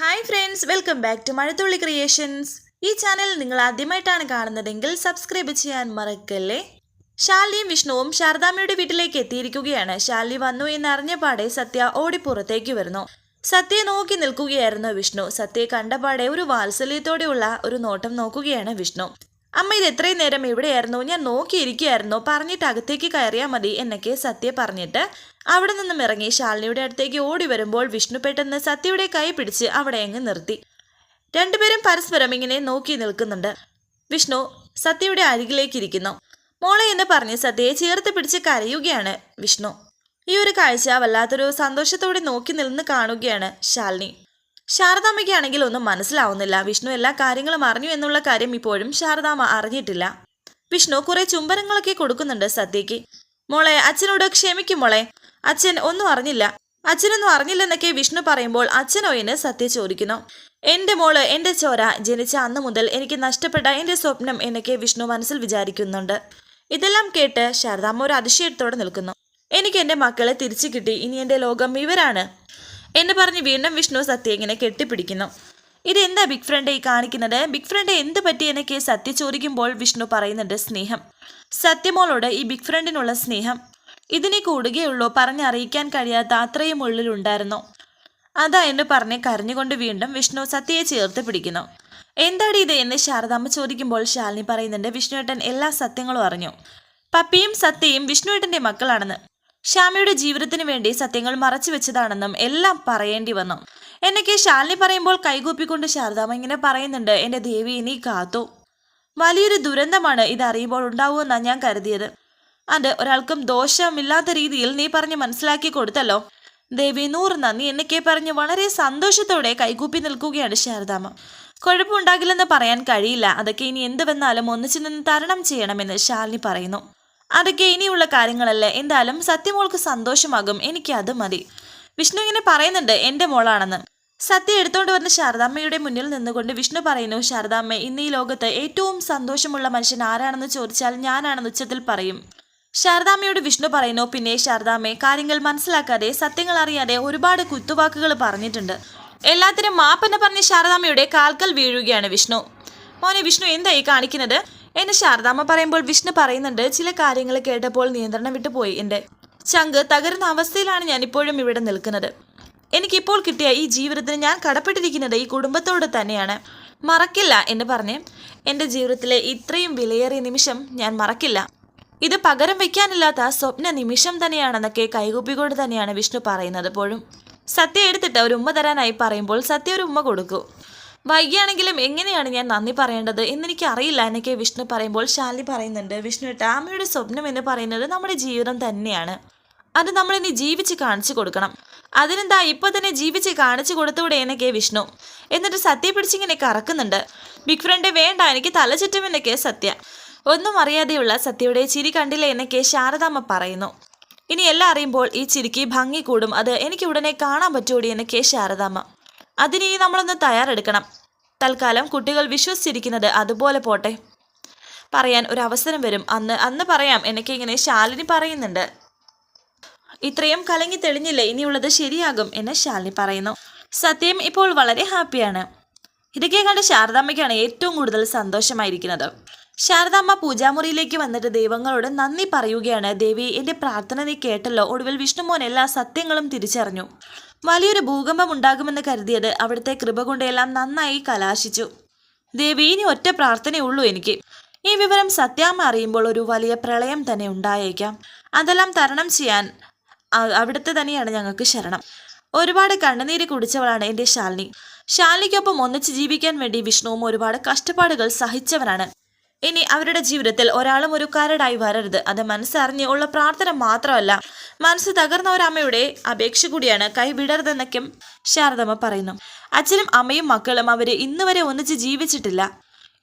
Hi friends welcome back to Mazhathulli creations ഈ channel നിങ്ങൾ ആദ്യമായിട്ടാണ് കാണുന്നതെങ്കിൽ സബ്സ്ക്രൈബ് ചെയ്യാൻ മറക്കല്ലേ? ശാലിയും വിഷ്ണുവും ശാരദാമ്മയുടെ വീട്ടിലേക്ക് എത്തിയിരിക്കുകയാണ്. ശാലി വന്നു എന്നറിഞ്ഞ പാടെ സത്യ ഓടിപ്പുറത്തേക്ക് വരുന്നു. സത്യയെ നോക്കി നിൽക്കുകയായിരുന്നു വിഷ്ണു. സത്യയെ കണ്ടപാടെ ഒരു വാത്സല്യത്തോടെയുള്ള ഒരു നോട്ടം നോക്കുകയാണ് വിഷ്ണു. അമ്മ ഇത് എത്രയും നേരം എവിടെയായിരുന്നു ഞാൻ നോക്കിയിരിക്കുകയായിരുന്നു. പറഞ്ഞിട്ട് അകത്തേക്ക് കയറിയാൽ മതി എന്നൊക്കെ സത്യ പറഞ്ഞിട്ട് അവിടെ നിന്നും ഇറങ്ങി ശാലിനിയുടെ അടുത്തേക്ക് ഓടി വരുമ്പോൾ വിഷ്ണു പെട്ടെന്ന് സത്യയുടെ കൈ പിടിച്ച് അവിടെ അങ്ങ് നിർത്തി. രണ്ടുപേരും പരസ്പരം ഇങ്ങനെ നോക്കി നിൽക്കുന്നുണ്ട്. വിഷ്ണു സത്യയുടെ അരികിലേക്ക് ഇരിക്കുന്നു. മോളെ എന്ന് പറഞ്ഞ് സത്യയെ ചേർത്ത് പിടിച്ച് കരയുകയാണ് വിഷ്ണു. ഈ ഒരു കാഴ്ച വല്ലാത്തൊരു സന്തോഷത്തോടെ നോക്കി നിന്ന് കാണുകയാണ് ശാലിനി. ശാരദാമ്മയ്ക്കാണെങ്കിൽ ഒന്നും മനസ്സിലാവുന്നില്ല. വിഷ്ണു എല്ലാ കാര്യങ്ങളും അറിഞ്ഞു എന്നുള്ള കാര്യം ഇപ്പോഴും ശാരദാമ്മ അറിഞ്ഞിട്ടില്ല. വിഷ്ണു കുറെ ചുംബനങ്ങളൊക്കെ കൊടുക്കുന്നുണ്ട് സദ്യക്ക് മോളെ അച്ഛനോട് ക്ഷമിക്കും മോളെ. അച്ഛൻ ഒന്നും അറിഞ്ഞില്ല. അച്ഛനൊന്നും അറിഞ്ഞില്ലെന്നൊക്കെ വിഷ്ണു പറയുമ്പോൾ അച്ഛനോ എന്ന് സത്യ ചോദിക്കുന്നു. എന്റെ മോൾ എന്റെ ചോര. ജനിച്ച അന്ന് മുതൽ എനിക്ക് നഷ്ടപ്പെട്ട എന്റെ സ്വപ്നം എന്നൊക്കെ വിഷ്ണു മനസ്സിൽ വിചാരിക്കുന്നുണ്ട്. ഇതെല്ലാം കേട്ട് ശാരദാമ്മ ഒരു അതിശയത്തോടെ നിൽക്കുന്നു. എനിക്ക് എന്റെ മക്കളെ തിരിച്ചു കിട്ടി. ഇനി എന്റെ ലോകം ഇവരാണ്. എന്ന് പറഞ്ഞ് വീണ്ടും വിഷ്ണു സത്യ ഇങ്ങനെ കെട്ടിപ്പിടിക്കുന്നു. ഇതെന്താ ബിഗ് ഫ്രണ്ട് ഈ കാണിക്കുന്നത്? ബിഗ് ഫ്രണ്ട് എന്ത് പറ്റി എന്നൊക്കെ സത്യ ചോദിക്കുമ്പോൾ വിഷ്ണു പറയുന്നുണ്ട് സ്നേഹം. സത്യമോളോട് ഈ ബിഗ് ഫ്രണ്ടിനുള്ള സ്നേഹം. ഇതിനെ കൂടുകയുള്ളൂ പറഞ്ഞറിയിക്കാൻ കഴിയാത്ത അത്രയും ഉള്ളിലുണ്ടായിരുന്നു അതാ എന്ന് പറഞ്ഞ് കരഞ്ഞുകൊണ്ട് വീണ്ടും വിഷ്ണു സത്യയെ ചേർത്ത് പിടിക്കുന്നു. എന്താടി ഇത് എന്ന് ശാരദാമ്മ ചോദിക്കുമ്പോൾ ശാലിനി പറയുന്നുണ്ട് വിഷ്ണുവേട്ടൻ എല്ലാ സത്യങ്ങളും അറിഞ്ഞു. പപ്പിയും സത്യയും വിഷ്ണുവേട്ടന്റെ മക്കളാണെന്ന്. ശ്യാമയുടെ ജീവിതത്തിന് വേണ്ടി സത്യങ്ങൾ മറച്ചു വെച്ചതാണെന്നും എല്ലാം പറയേണ്ടി വന്നു. എന്നൊക്കെ ശാലിനി പറയുമ്പോൾ കൈകൂപ്പിക്കൊണ്ട് ശാരദാമ്മ ഇങ്ങനെ പറയുന്നുണ്ട് എന്റെ ദേവി നീ കാത്തു. വലിയൊരു ദുരന്തമാണ് ഇത് അറിയുമ്പോൾ ഉണ്ടാവുമെന്നാണ് ഞാൻ കരുതിയത്. അത് ഒരാൾക്കും ദോഷമില്ലാത്ത രീതിയിൽ നീ പറഞ്ഞ് മനസ്സിലാക്കി കൊടുത്തല്ലോ. ദേവി നൂറ് നന്ദി എന്നൊക്കെ പറഞ്ഞ് വളരെ സന്തോഷത്തോടെ കൈകൂപ്പി നിൽക്കുകയാണ് ശാരദാമ്മ. കുഴപ്പമുണ്ടാകില്ലെന്ന് പറയാൻ കഴിയില്ല. അതൊക്കെ ഇനി എന്ത് വന്നാലും ഒന്നിച്ചു നിന്ന് തരണം ചെയ്യണമെന്ന് ശാലിനി പറയുന്നു. അതൊക്കെ ഇനിയുള്ള കാര്യങ്ങളല്ലേ? എന്തായാലും സത്യമോൾക്ക് സന്തോഷമാകും. എനിക്ക് അത് മതി. വിഷ്ണു ഇങ്ങനെ പറയുന്നുണ്ട് എന്റെ മോളാണെന്ന്. സത്യ എടുത്തോണ്ട് വന്ന ശാരദാമ്മയുടെ മുന്നിൽ നിന്നുകൊണ്ട് വിഷ്ണു പറയുന്നു ശാരദാമ്മ ഇന്ന് ഈ ലോകത്ത് ഏറ്റവും സന്തോഷമുള്ള മനുഷ്യൻ ആരാണെന്ന് ചോദിച്ചാൽ ഞാനാണെന്ന് ഉച്ചത്തിൽ പറയും. ശാരദാമ്മയോട് വിഷ്ണു പറയുന്നു പിന്നെ ശാരദാമ്മയെ കാര്യങ്ങൾ മനസ്സിലാക്കാതെ സത്യങ്ങൾ അറിയാതെ ഒരുപാട് കുത്തുവാക്കുകൾ പറഞ്ഞിട്ടുണ്ട്. എല്ലാത്തിനും മാപ്പെന്ന് പറഞ്ഞ് ശാരദാമ്മയുടെ കാൽക്കൽ വീഴുകയാണ് വിഷ്ണു. മോനെ വിഷ്ണു എന്തായി കാണിക്കുന്നത്? എന്ന് ശാരദാമ്മ പറയുമ്പോൾ വിഷ്ണു പറയുന്നുണ്ട് ചില കാര്യങ്ങൾ കേട്ടപ്പോൾ നിയന്ത്രണം വിട്ടു പോയി. എന്റെ ചങ്ക് തകരുന്ന അവസ്ഥയിലാണ് ഞാൻ ഇപ്പോഴും ഇവിടെ നിൽക്കുന്നത്. എനിക്കിപ്പോൾ കിട്ടിയ ഈ ജീവിതത്തിന് ഞാൻ കടപ്പെട്ടിരിക്കുന്നത് ഈ കുടുംബത്തോട് തന്നെയാണ്. മറക്കില്ല എന്ന് പറഞ്ഞ് എന്റെ ജീവിതത്തിലെ ഇത്രയും വിലയേറിയ നിമിഷം ഞാൻ മറക്കില്ല. ഇത് പകരം വെക്കാനില്ലാത്ത സ്വപ്ന നിമിഷം തന്നെയാണെന്നൊക്കെ കൈകൂപ്പിക്കൊണ്ട് തന്നെയാണ് വിഷ്ണു പറയുന്നത്. പോഴും സത്യ എടുത്തിട്ട് ഒരു ഉമ്മ തരാനായി പറയുമ്പോൾ സത്യ ഒരു ഉമ്മ കൊടുക്കൂ. വൈകിയാണെങ്കിലും എങ്ങനെയാണ് ഞാൻ നന്ദി പറയേണ്ടത് എന്നെനിക്ക് അറിയില്ല എന്നൊക്കെ വിഷ്ണു പറയുമ്പോൾ ശാലി പറയുന്നുണ്ട്. വിഷ്ണു ഏട്ടാ, അമ്മയുടെ സ്വപ്നം എന്ന് പറയുന്നത് നമ്മുടെ ജീവിതം തന്നെയാണ്. അത് നമ്മളിനി ജീവിച്ച് കാണിച്ചു കൊടുക്കണം. അതിനെന്താ ഇപ്പൊ തന്നെ ജീവിച്ച് കാണിച്ചു കൊടുത്തൂടെ എന്നൊക്കെ വിഷ്ണു. എന്നിട്ട് സത്യ പിടിച്ചിങ്ങനെ കറക്കുന്നുണ്ട്. ബിഗ് ഫ്രണ്ട് വേണ്ട എനിക്ക് തല ചുറ്റുമെന്നൊക്കെ സത്യ. ഒന്നും അറിയാതെയുള്ള സത്യയുടെ ചിരി കണ്ടില്ല എന്നൊക്കെ ശാരദാമ്മ പറയുന്നു. ഇനി എല്ലാം അറിയുമ്പോൾ ഈ ചിരിക്ക് ഭംഗി കൂടും. അത് എനിക്ക് ഉടനെ കാണാൻ പറ്റൂടി എന്നൊക്കെ ശാരദാമ്മ അതിന് ഇനി നമ്മളൊന്ന് തയ്യാറെടുക്കണം. തൽക്കാലം കുട്ടികൾ വിശ്വസിച്ചിരിക്കുന്നത് അതുപോലെ പോട്ടെ. പറയാൻ ഒരു അവസരം വരും. അന്ന് അന്ന് പറയാം. എനിക്ക് ഇങ്ങനെ ശാലിനി പറയുന്നുണ്ട്. ഇത്രയും കലങ്ങി തെളിഞ്ഞില്ലേ? ഇനിയുള്ളത് ശരിയാകും എന്ന് ശാലിനി പറയുന്നു. സത്യം ഇപ്പോൾ വളരെ ഹാപ്പിയാണ്. ഇതൊക്കെ കണ്ട് ശാരദാമ്മയ്ക്കാണ് ഏറ്റവും കൂടുതൽ സന്തോഷമായിരിക്കുന്നത്. ശാരദാമ്മ പൂജാമുറിയിലേക്ക് വന്നിട്ട് ദൈവങ്ങളോട് നന്ദി പറയുകയാണ്. ദേവി എന്റെ പ്രാർത്ഥന നീ കേട്ടല്ലോ. ഒടുവിൽ വിഷ്ണുമോൻ എല്ലാ സത്യങ്ങളും തിരിച്ചറിഞ്ഞു. വലിയൊരു ഭൂകമ്പം ഉണ്ടാകുമെന്ന് കരുതിയത് അവിടുത്തെ കൃപ കൊണ്ടെല്ലാം നന്നായി കലാശിച്ചു. ദേവി ഇനി ഒറ്റ പ്രാർത്ഥനയുള്ളൂ എനിക്ക്. ഈ വിവരം സത്യാമ്മ അറിയുമ്പോൾ ഒരു വലിയ പ്രളയം തന്നെ ഉണ്ടായേക്കാം. അതെല്ലാം തരണം ചെയ്യാൻ അവിടുത്തെ തന്നെയാണ് ഞങ്ങൾക്ക് ശരണം. ഒരുപാട് കണ്ണുനീര് കുടിച്ചവളാണ് എന്റെ ശാലിനി. ശാലിനിക്കൊപ്പം ഒന്നിച്ച് ജീവിക്കാൻ വേണ്ടി വിഷ്ണുവും ഒരുപാട് കഷ്ടപ്പാടുകൾ സഹിച്ചവനാണ്. ഇനി അവരുടെ ജീവിതത്തിൽ ഒരാളും ഒരു കരടായി വരരുത്. അത് മനസ്സറിഞ്ഞ് ഉള്ള പ്രാർത്ഥന മാത്രമല്ല മനസ്സ് തകർന്ന ഒരമ്മയുടെ അപേക്ഷ കൂടിയാണ് കൈവിടരുതെന്നൊക്കെ ശാരദമ്മ പറയുന്നു. അച്ഛനും അമ്മയും മക്കളും അവരെ ഇന്ന് വരെ ഒന്നിച്ച് ജീവിച്ചിട്ടില്ല.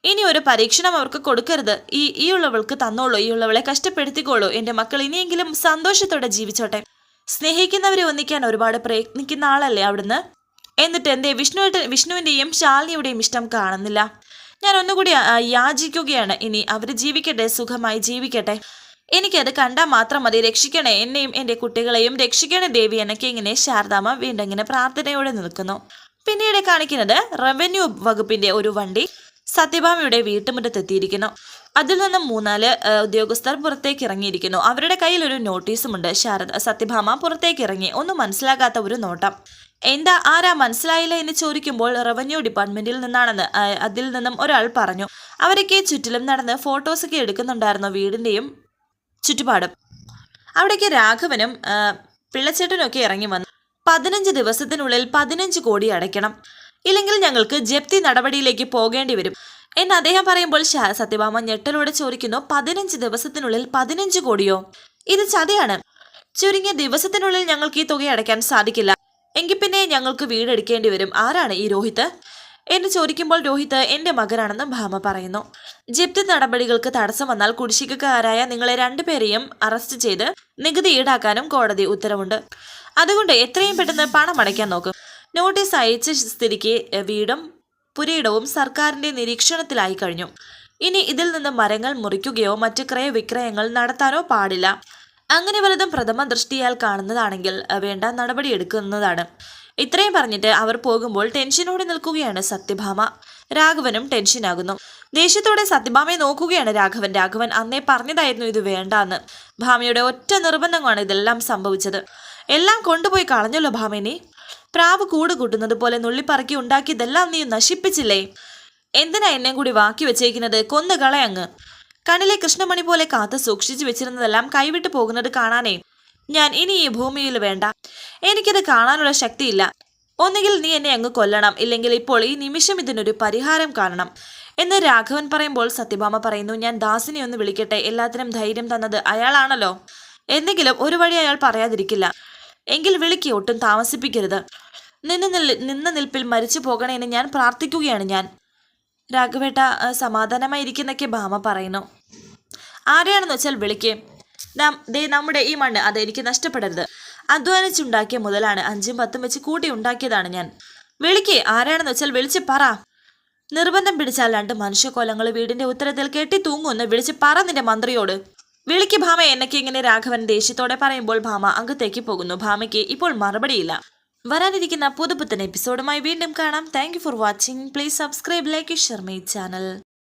ഇനി ഒരു പരീക്ഷണം അവർക്ക് കൊടുക്കരുത്. ഈ ഈ ഉള്ളവൾക്ക് തന്നോളൂ ഈ ഉള്ളവളെ കഷ്ടപ്പെടുത്തിക്കോളൂ. എന്റെ മക്കൾ ഇനിയെങ്കിലും സന്തോഷത്തോടെ ജീവിച്ചോട്ടെ. സ്നേഹിക്കുന്നവരെ ഒന്നിക്കാൻ ഒരുപാട് പ്രയത്നിക്കുന്ന ആളല്ലേ അവിടുന്ന്? എന്നിട്ട് എന്തേ വിഷ്ണുവിട്ട് വിഷ്ണുവിന്റെയും ശാലിനിയുടെയും ഇഷ്ടം കാണുന്നില്ല. ഞാൻ ഒന്നുകൂടി യാചിക്കുകയാണ്. ഇനി അവർ ജീവിക്കട്ടെ സുഖമായി ജീവിക്കട്ടെ. എനിക്കത് കണ്ടാൽ മാത്രം മതി. രക്ഷിക്കണേ എന്നെയും എന്റെ കുട്ടികളെയും രക്ഷിക്കണേ ദേവി എന്നൊക്കെ ഇങ്ങനെ ശാരദാമ്മ വീണ്ടും ഇങ്ങനെ പ്രാർത്ഥനയോടെ നിൽക്കുന്നു. പിന്നീട് കാണിക്കുന്നത് റവന്യൂ വകുപ്പിന്റെ ഒരു വണ്ടി സത്യഭാമയുടെ വീട്ടുമുറ്റത്തെത്തിയിരിക്കുന്നു. അതിൽ നിന്നും മൂന്നാൽ ഉദ്യോഗസ്ഥർ പുറത്തേക്ക് ഇറങ്ങിയിരിക്കുന്നു അവരുടെ കയ്യിൽ ഒരു നോട്ടീസുമുണ്ട്. ശാരദ സത്യഭാമ പുറത്തേക്ക് ഇറങ്ങി ഒന്നും മനസ്സിലാകാത്ത ഒരു നോട്ടം. എന്താ ആരാ മനസ്സിലായില്ല എന്ന് ചോദിക്കുമ്പോൾ റവന്യൂ ഡിപ്പാർട്ട്മെന്റിൽ നിന്നാണെന്ന് അതിൽ നിന്നും ഒരാൾ പറഞ്ഞു. അവരൊക്കെ ചുറ്റിലും നടന്ന് ഫോട്ടോസൊക്കെ എടുക്കുന്നുണ്ടായിരുന്നു വീടിന്റെയും ചുറ്റുപാടും. അവിടേക്ക് രാഘവനും പിള്ളച്ചേട്ടനൊക്കെ ഇറങ്ങി വന്നു. പതിനഞ്ച് ദിവസത്തിനുള്ളിൽ പതിനഞ്ച് കോടി അടയ്ക്കണം. ഇല്ലെങ്കിൽ ഞങ്ങൾക്ക് ജപ്തി നടപടിയിലേക്ക് പോകേണ്ടി വരും. എന്ന് അദ്ദേഹം പറയുമ്പോൾ സത്യഭാമ ഞെട്ടലോടെ ചോദിക്കുന്നു പതിനഞ്ച് ദിവസത്തിനുള്ളിൽ പതിനഞ്ച് കോടിയോ? ഇത് ചതിയാണ്. ചുരുങ്ങിയ ദിവസത്തിനുള്ളിൽ ഞങ്ങൾക്ക് ഈ തുക അടയ്ക്കാൻ സാധിക്കില്ല. എങ്കിൽ പിന്നെ ഞങ്ങൾക്ക് വീടെടുക്കേണ്ടി വരും. ആരാണ് ഈ രോഹിത്? എന്ന് ചോദിക്കുമ്പോൾ രോഹിത് എന്റെ മകനാണെന്ന് ഭാമ പറയുന്നു. ജപ്തി നടപടികൾക്ക് തടസ്സം വന്നാൽ കുടിശ്ശികക്കാരായ നിങ്ങളെ രണ്ടുപേരെയും അറസ്റ്റ് ചെയ്ത് നികുതി ഈടാക്കാനും കോടതി ഉത്തരവുണ്ട്. അതുകൊണ്ട് എത്രയും പെട്ടെന്ന് പണം അടയ്ക്കാൻ നോക്കും. നോട്ടീസ് അയച്ച സ്ഥിതിക്ക് വീടും പുരയിടവും സർക്കാരിന്റെ നിരീക്ഷണത്തിലായി കഴിഞ്ഞു. ഇനി ഇതിൽ നിന്ന് മരങ്ങൾ മുറിക്കുകയോ മറ്റ് ക്രയവിക്രയങ്ങൾ നടത്താനോ പാടില്ല. അങ്ങനെ വലതും പ്രഥമ ദൃഷ്ടിയാൽ കാണുന്നതാണെങ്കിൽ വേണ്ട നടപടിയെടുക്കുന്നതാണ് ഇത്രയും പറഞ്ഞിട്ട് അവർ പോകുമ്പോൾ ടെൻഷനോടെ നിൽക്കുകയാണ് സത്യഭാമ. രാഘവനും ടെൻഷനാകുന്നു. ദേഷ്യത്തോടെ സത്യഭാമയെ നോക്കുകയാണ് രാഘവൻ. രാഘവൻ അന്നേ പറഞ്ഞതായിരുന്നു ഇത് വേണ്ടാന്ന്. ഭാമയുടെ ഒറ്റ നിർബന്ധമാണ് ഇതെല്ലാം സംഭവിച്ചത്. എല്ലാം കൊണ്ടുപോയി കളഞ്ഞല്ലോ ഭാമേനെ പ്രാവ് കൂട് കൂട്ടുന്നത് പോലെ നുള്ളിപ്പറക്കി ഉണ്ടാക്കിയതെല്ലാം നീ നശിപ്പിച്ചില്ലേ? എന്തിനാ എന്നെ കൂടി വാക്കി വെച്ചേക്കുന്നത്? കൊന്നു കളയങ്ങ് കണ്ണിലെ കൃഷ്ണമണി പോലെ കാത്ത് സൂക്ഷിച്ചു വെച്ചിരുന്നതെല്ലാം കൈവിട്ടു പോകുന്നത് കാണാനേ ഞാൻ ഇനി ഈ ഭൂമിയിൽ വേണ്ട. എനിക്കത് കാണാനുള്ള ശക്തിയില്ല. ഒന്നുകിൽ നീ എന്നെ അങ്ങ് കൊല്ലണം. ഇല്ലെങ്കിൽ ഇപ്പോൾ ഈ നിമിഷം ഇതിനൊരു പരിഹാരം കാണണം. എന്ന് രാഘവൻ പറയുമ്പോൾ സത്യഭാമ പറയുന്നു ഞാൻ ദാസിനെ ഒന്ന് വിളിക്കട്ടെ. എല്ലാത്തിനും ധൈര്യം തന്നത് അയാളാണല്ലോ. എന്തെങ്കിലും ഒരു വഴി അയാൾ പറയാതിരിക്കില്ല. എങ്കിൽ വിളിക്കി ഒട്ടും താമസിപ്പിക്കരുത്. നിന്ന് നിൽ നിന്ന നിൽപ്പിൽ മരിച്ചു പോകണേന്ന് ഞാൻ പ്രാർത്ഥിക്കുകയാണ് ഞാൻ. രാഘവേട്ട സമാധാനമായിരിക്കുന്നൊക്കെ ഭാമ പറയുന്നു. ആരെയാണെന്ന് വെച്ചാൽ വിളിക്കേ. നാം ദേ നമ്മുടെ ഈ മണ്ണ് അത് എനിക്ക് നഷ്ടപ്പെടരുത്. അധ്വാനിച്ചുണ്ടാക്കിയ മുതലാണ് അഞ്ചും പത്തും വെച്ച് കൂട്ടി ഉണ്ടാക്കിയതാണ് ഞാൻ. വിളിക്കേ ആരാണെന്ന് വെച്ചാൽ വിളിച്ച് പറ. നിർബന്ധം പിടിച്ചാൽ രണ്ട് മനുഷ്യക്കോലങ്ങൾ വീടിന്റെ ഉത്തരത്തിൽ കെട്ടി തൂങ്ങുമെന്ന് വിളിച്ച് പറ നിന്റെ മന്ത്രിയോട്. വിളിക്ക് ഭാമ എന്നൊക്കെ ഇങ്ങനെ രാഘവൻ ദേഷ്യത്തോടെ പറയുമ്പോൾ ഭാമ അകത്തേക്ക് പോകുന്നു. ഭാമയ്ക്ക് ഇപ്പോൾ മറുപടിയില്ല. വരാനിരിക്കുന്ന പുതുപുത്തൻ എപ്പിസോഡുമായി വീണ്ടും കാണാം. Thank for watching please subscribe like Shermi channel